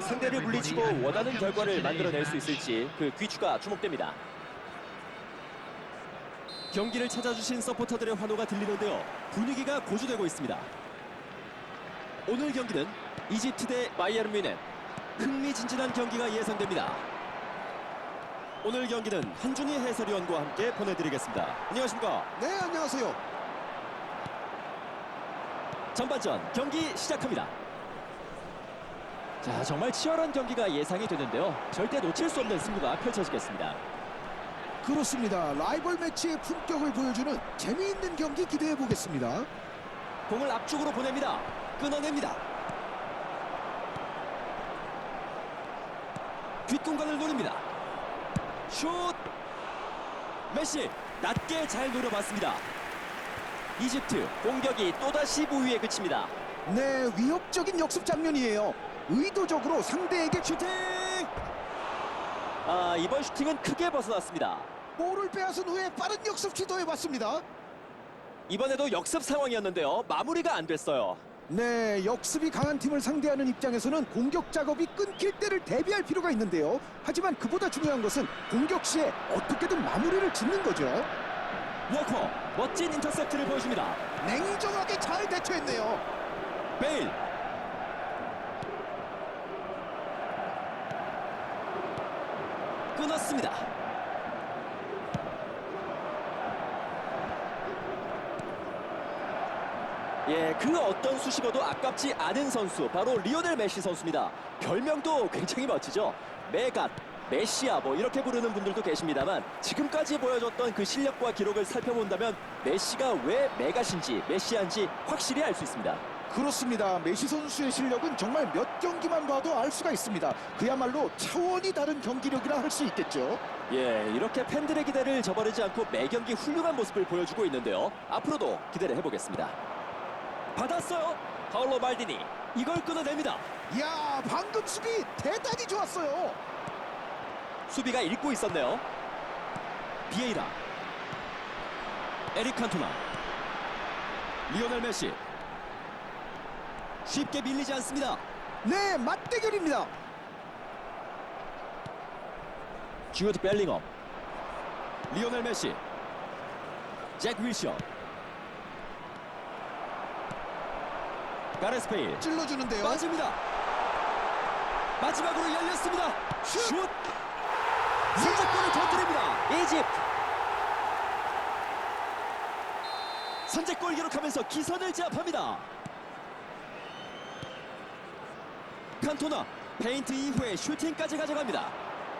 상대를 물리치고 원하는 결과를 만들어낼 수 있을지 그 귀추가 주목됩니다. 경기를 찾아주신 서포터들의 환호가 들리는데요. 분위기가 고조되고 있습니다. 오늘 경기는 이집트 대 바이에른 뮌헨 흥미진진한 경기가 예상됩니다. 오늘 경기는 한준희 해설위원과 함께 보내드리겠습니다. 안녕하십니까? 네, 안녕하세요. 전반전 경기 시작합니다. 자 정말 치열한 경기가 예상이 되는데요. 절대 놓칠 수 없는 승부가 펼쳐지겠습니다. 그렇습니다. 라이벌 매치의 품격을 보여주는 재미있는 경기 기대해 보겠습니다. 공을 앞쪽으로 보냅니다. 끊어냅니다. 뒷공간을 노립니다. 슛! 메시 낮게 잘 노려봤습니다. 이집트 공격이 또다시 무위에 그칩니다. 네, 위협적인 역습 장면이에요. 의도적으로 상대에게 슈팅! 아 이번 슈팅은 크게 벗어났습니다. 볼을 빼앗은 후에 빠른 역습 시도해 봤습니다. 이번에도 역습 상황이었는데요. 마무리가 안 됐어요. 네, 역습이 강한 팀을 상대하는 입장에서는 공격 작업이 끊길 때를 대비할 필요가 있는데요. 하지만 그보다 중요한 것은 공격 시에 어떻게든 마무리를 짓는 거죠. 워커 멋진 인터셉트를 보여줍니다. 냉정하게 잘 대처했네요. 베일 끊었습니다. 예, 그 어떤 수식어도 아깝지 않은 선수 바로 리오넬 메시 선수입니다. 별명도 굉장히 멋지죠. 메갓, 메시아 뭐 이렇게 부르는 분들도 계십니다만 지금까지 보여줬던 그 실력과 기록을 살펴본다면 메시가 왜 메갓인지 메시아인지 확실히 알 수 있습니다. 그렇습니다. 메시 선수의 실력은 정말 몇 경기만 봐도 알 수가 있습니다. 그야말로 차원이 다른 경기력이라 할 수 있겠죠. 예, 이렇게 팬들의 기대를 저버리지 않고 매 경기 훌륭한 모습을 보여주고 있는데요. 앞으로도 기대를 해보겠습니다. 받았어요. 파울로 말디니 이걸 끊어냅니다. 이야, 방금 수비 대단히 좋았어요. 수비가 읽고 있었네요. 비에이라, 에릭 칸토나, 리오넬 메시 쉽게 밀리지 않습니다. 네, 맞대결입니다. 주어드 벨링엄, 리오넬 메시, 잭 윌셔, 가레스 베일 찔러주는데요. 맞습니다. 마지막으로 열렸습니다. 슛! 선제골을 터뜨립니다. 이집트. 선제골 기록하면서 기선을 제압합니다. 칸토나 페인트 이후에 슈팅까지 가져갑니다.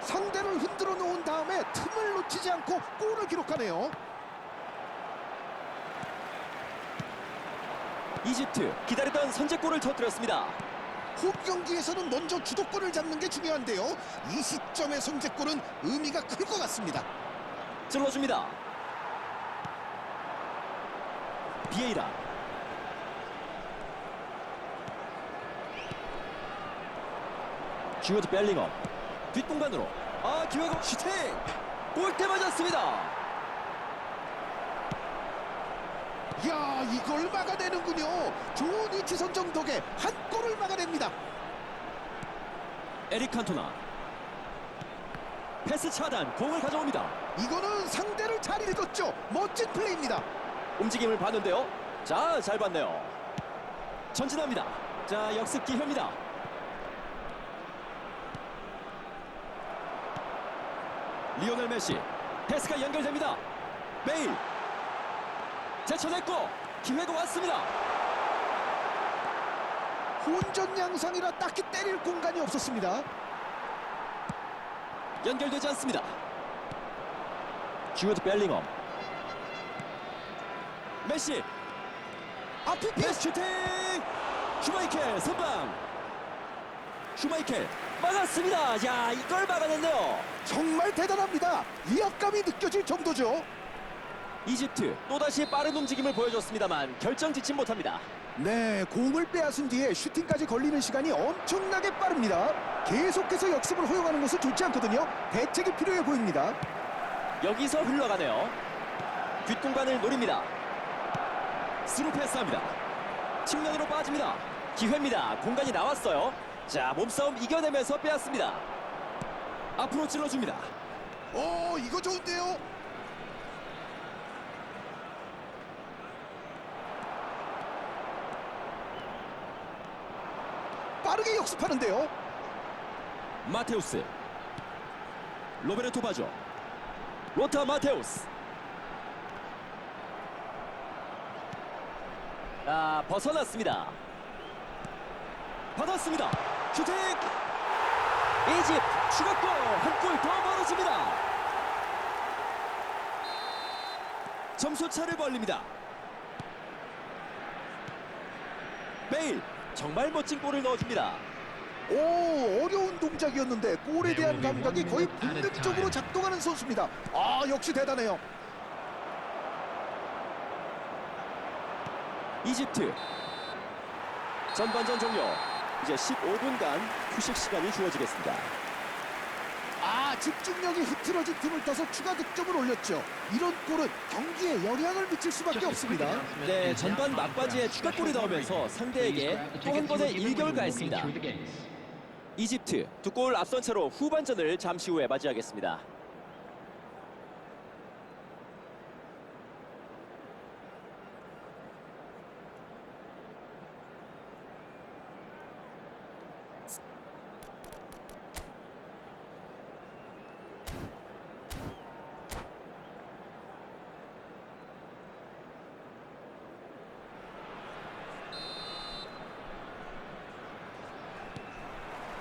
상대를 흔들어 놓은 다음에 틈을 놓치지 않고 골을 기록하네요. 이집트 기다리던 선제골을 터뜨렸습니다. 홈 경기에서는 먼저 주도권을 잡는 게 중요한데요. 이 시점의 선제골은 의미가 클 것 같습니다. 찔러줍니다. 비에이라. 주어드 벨링엄. 뒷공간으로. 아 기회가 슈팅. 골대 맞았습니다. 이야, 이걸 막아내는군요. 좋은 위치 선정 덕에 한 골을 막아냅니다. 에릭 칸토나. 패스 차단. 공을 가져옵니다. 이거는 상대를 잘 읽었죠. 멋진 플레이입니다. 움직임을 봤는데요. 자, 잘 봤네요. 전진합니다. 자, 역습 기회입니다. 리오넬 메시 패스가 연결됩니다. 메일 제쳐냈고 기회가 왔습니다. 혼전 양상이라 딱히 때릴 공간이 없었습니다. 연결되지 않습니다. 주어드 벨링엄 메시 앞이 피 패스 슈팅 슈마이켈 선방 슈마이켈 막았습니다. 야 이걸 막아냈네요. 정말 대단합니다. 위압감이 느껴질 정도죠. 이집트 또다시 빠른 움직임을 보여줬습니다만 결정 짓지 못합니다. 네, 공을 빼앗은 뒤에 슈팅까지 걸리는 시간이 엄청나게 빠릅니다. 계속해서 역습을 허용하는 것은 좋지 않거든요. 대책이 필요해 보입니다. 여기서 흘러가네요. 뒷공간을 노립니다. 스루 패스합니다. 측면으로 빠집니다. 기회입니다. 공간이 나왔어요. 자 몸싸움 이겨내면서 빼앗습니다. 앞으로 찔러줍니다. 오 이거 좋은데요. 빠르게 역습하는데요. 마테우스 로베르토 바조 로타 마테우스 아 벗어났습니다 받았습니다 슈팅 이집 추가골 한 골 더 벌어집니다. 점수 차를 벌립니다. 베일 정말 멋진 골을 넣어줍니다. 오 어려운 동작이었는데 골에 대한 감각이 거의 본능적으로 작동하는 선수입니다. 아 역시 대단해요. 이집트. 전반전 종료 이제 15분간 휴식 시간이 주어지겠습니다 아 집중력이 흐트러진 틈을 타서 추가 득점을 올렸죠. 이런 골은 경기에 영향을 미칠 수밖에 없습니다. 네 전반 막바지에 추가골이 나오면서 상대에게 또 한 번의 일격을 가했습니다 이집트 두 골 앞선 채로 후반전을 잠시 후에 맞이하겠습니다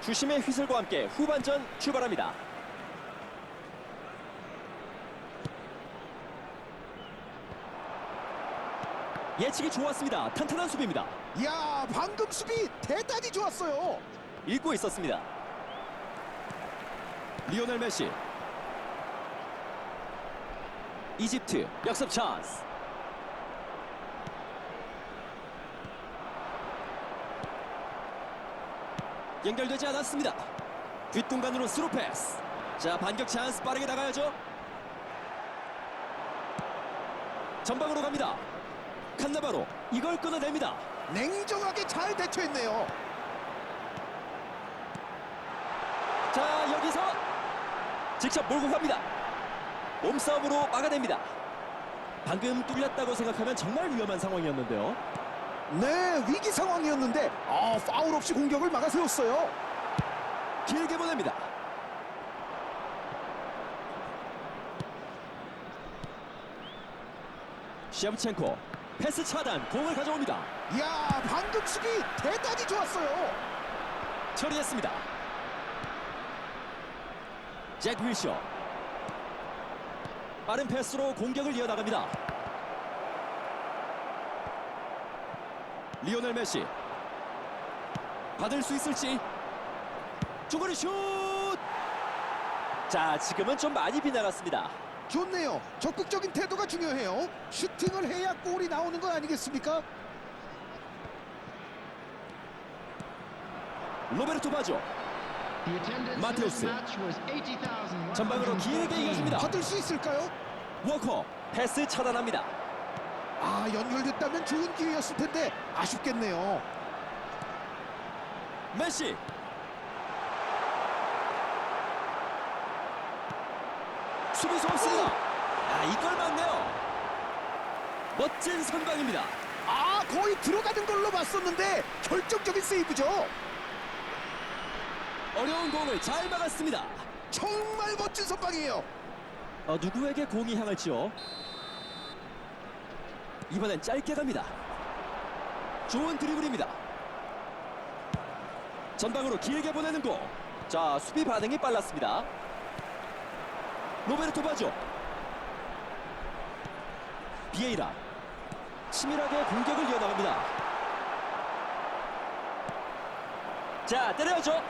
주심의 휘슬과 함께 후반전 출발합니다 예측이 좋았습니다 탄탄한 수비입니다 이야 방금 수비 대단히 좋았어요. 읽고 있었습니다. 리오넬 메시. 이집트 역습 찬스. 연결되지 않았습니다. 뒷공간으로 스루 패스. 자 반격 찬스 빠르게 나가야죠. 전방으로 갑니다. 칸나바로 이걸 끊어냅니다. 냉정하게 잘 대처했네요. 자 여기서 직접 몰고 갑니다 몸싸움으로 막아냅니다 방금 뚫렸다고 생각하면 정말 위험한 상황이었는데요 네 위기 상황이었는데 아 파울 없이 공격을 막아세웠어요. 길게 보냅니다. 시암첸코 패스 차단 공을 가져옵니다. 이야 방금 수비 대단히 좋았어요. 처리했습니다. 잭 윌쇼 빠른 패스로 공격을 이어나갑니다 리오넬 메시 받을 수 있을지 중거리 슛! 자 지금은 좀 많이 빗나갔습니다 좋네요. 적극적인 태도가 중요해요. 슈팅을 해야 골이 나오는 거 아니겠습니까? 로베르토 바조 마테우스 전방으로 길게 이어줍니다 받을 수 있을까요? 워커 패스 차단합니다 아 연결됐다면 좋은 기회였을 텐데 아쉽겠네요. 메시 수비수 없습니다 아 이걸 막네요 멋진 선방입니다 아 거의 들어가는 걸로 봤었는데 결정적인 세이브죠. 어려운 공을 잘 막았습니다 정말 멋진 선방이에요. 어, 누구에게 공이 향할지요 이번엔 짧게 갑니다. 좋은 드리블입니다. 전방으로 길게 보내는 공 자 수비 반응이 빨랐습니다. 로베르토 바죠. 비에이라. 치밀하게 공격을 이어나갑니다. 자 때려야죠.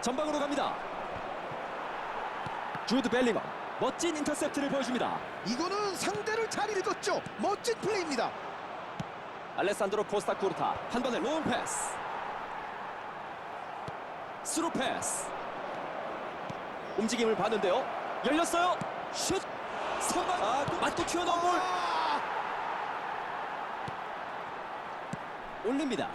전방으로 갑니다. 주드 벨링엄 멋진 인터셉트를 보여줍니다. 이거는 상대를 잘 읽었죠. 멋진 플레이입니다. 알레산드로 코스타 쿠르타 한 번에 롱 패스. 스루 패스. 움직임을 봤는데요. 열렸어요. 슛. 선방. 아, 맞고 튀어나온 아 볼. 올립니다.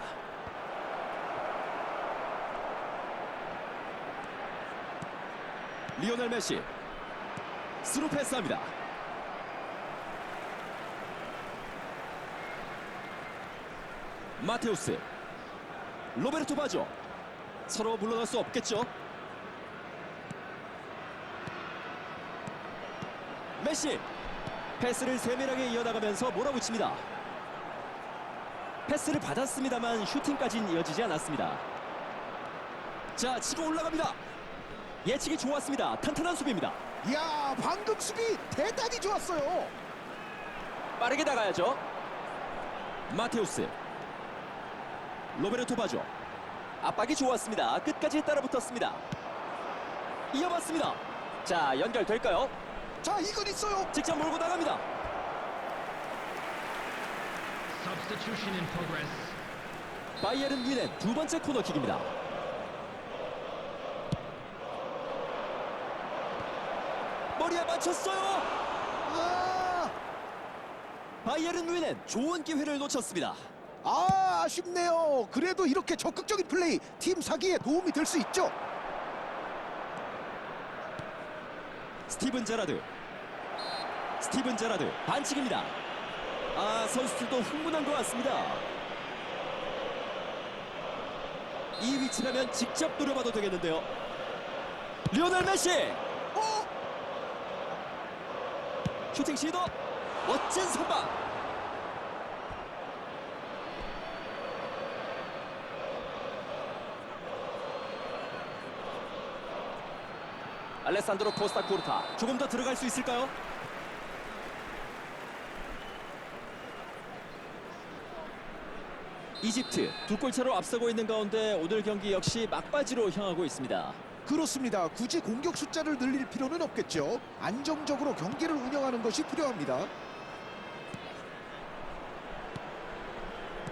리오넬 메시 스루 패스합니다. 마테우스 로베르토 바죠. 서로 물러날 수 없겠죠? 메시 패스를 세밀하게 이어나가면서 몰아붙입니다. 패스를 받았습니다만 슈팅까지는 이어지지 않았습니다. 자 치고 올라갑니다. 예측이 좋았습니다. 탄탄한 수비입니다. 이 야 방금 수비 대단히 좋았어요. 빠르게 나가야죠. 마테우스. 로베르토 바죠 압박이 좋았습니다. 끝까지 따라붙었습니다. 이어봤습니다. 자 연결될까요? 자 이건 있어요. 직접 몰고 나갑니다. Substitution in progress. 바이에른 뮌헨 두 번째 코너킥입니다 머리에 맞췄어요. 아, 바이에른 뮌헨 좋은 기회를 놓쳤습니다. 아 아쉽네요. 그래도 이렇게 적극적인 플레이 팀 사기에 도움이 될 수 있죠. 스티븐 제라드. 스티븐 제라드 반칙입니다. 아 선수들도 흥분한 것 같습니다. 이 위치라면 직접 노려봐도 되겠는데요. 리오넬 메시 어? 슈팅 시도 멋진 선방 알레산드로 코스타 코르타 조금 더 들어갈 수 있을까요? 이집트 두 골차로 앞서고 있는 가운데 오늘 경기 역시 막바지로 향하고 있습니다. 그렇습니다. 굳이 공격 숫자를 늘릴 필요는 없겠죠. 안정적으로 경기를 운영하는 것이 필요합니다.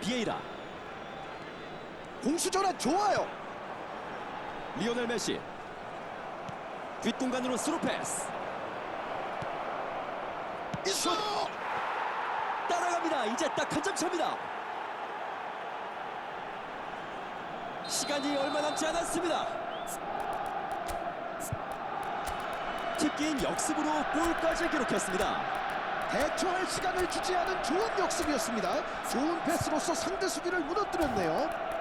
비에이라, 공수 전환 좋아요. 리오넬 메시, 뒷공간으로 스루 패스, 있어. 따라갑니다. 이제 딱 한 점 차입니다. 시간이 얼마 남지 않았습니다. 특기인 역습으로 골까지 기록했습니다. 대처할 시간을 주지 않은 좋은 역습이었습니다. 좋은 패스로서 상대 수비를 무너뜨렸네요.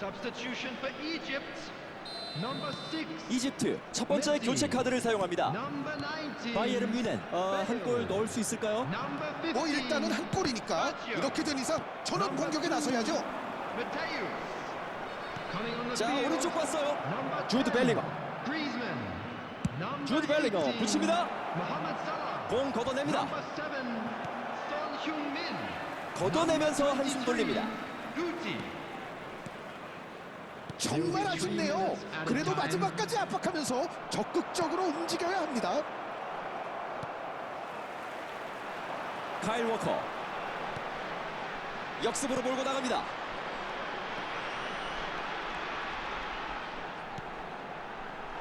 Substitution for Egypt. 이집트 첫 번째. 교체 카드를 사용합니다. Number 19. 바이에른 뮌헨 어, 한골 넣을 수 있을까요? Number 15. 뭐 일단은 한 골이니까 이렇게 된 이상 전원 공격에 나서야죠. 자. 오른쪽 봤어요. 주드 10. 벨링엄. Griezmann. Number 주드 18. 붙입니다. 공 걷어냅니다. Number 7. Son Heung-min. 걷어내면서 한숨 돌립니다. 정말 아쉽네요. 그래도 마지막까지 압박하면서 적극적으로 움직여야 합니다. 카일 워커 역습으로 몰고 나갑니다.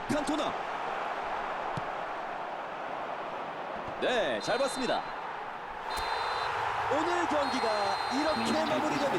칸토나 네, 잘 봤습니다. 오늘 경기가 이렇게 마무리됩니다.